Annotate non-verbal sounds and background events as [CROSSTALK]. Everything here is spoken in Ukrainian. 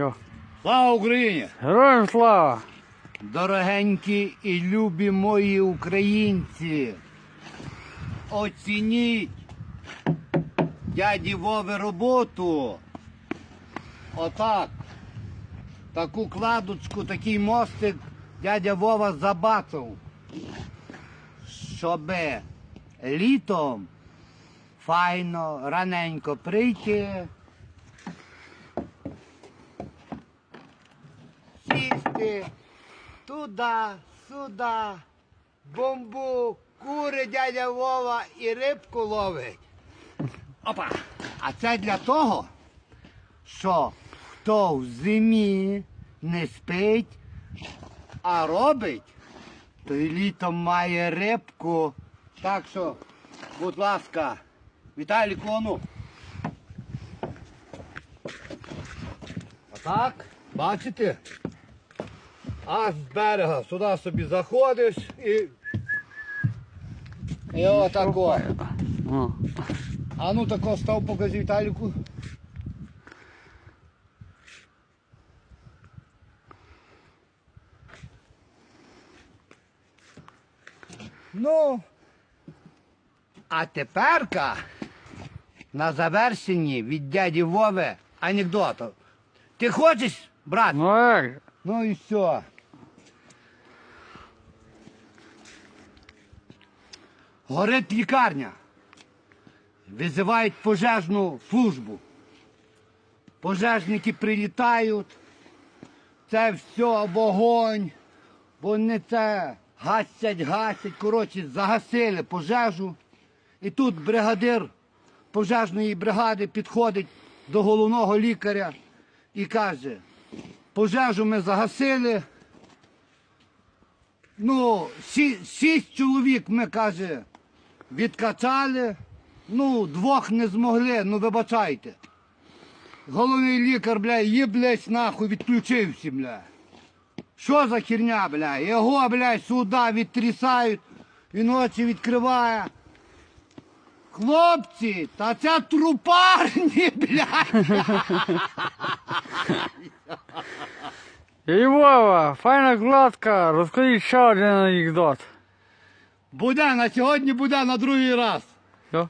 Йо. Слава Україні! Героям слава! Дорогенькі і любі мої українці! Оцініть дяді Вови роботу. Отак. Таку кладочку, такий мостик дядя Вова забацав. Щоб літом файно, раненько прийти. Сісти туди, сюди, бомбу, кури дядя Вова і рибку ловить. Опа! А це для того, що хто в зимі не спить, а робить, той літом має рибку. Так що, будь ласка, Віталій Кону. Отак, бачите? А з берега сюди собі заходиш і. І отако. А ну тако став покажи Віталіку. Ну. А теперка на завершенні від дяді Вови анекдоту. Ти хочеш, брат? Ну? Ну і все. Горить лікарня. Визивають пожежну службу. Пожежники прилітають. Це все вогонь. Вони це гасять, гасять. Коротше, загасили пожежу. І тут бригадир пожежної бригади підходить до головного лікаря і каже, пожежу ми загасили. Ну, шість чоловік ми, каже, відкачали. Ну, двох не змогли, ну вибачайте. Головний лікар, бля, їблесь нахуй відключився, бля. Що за херня, бля? Його, бля, сюди відтрясають, він очі відкриває. Хлопці, та це трупарні, блядь. Ей [LAUGHS] Вова, файна кладка, розкажіть ще один анекдот. Буде, на сьогодні буде на другий раз. Йо.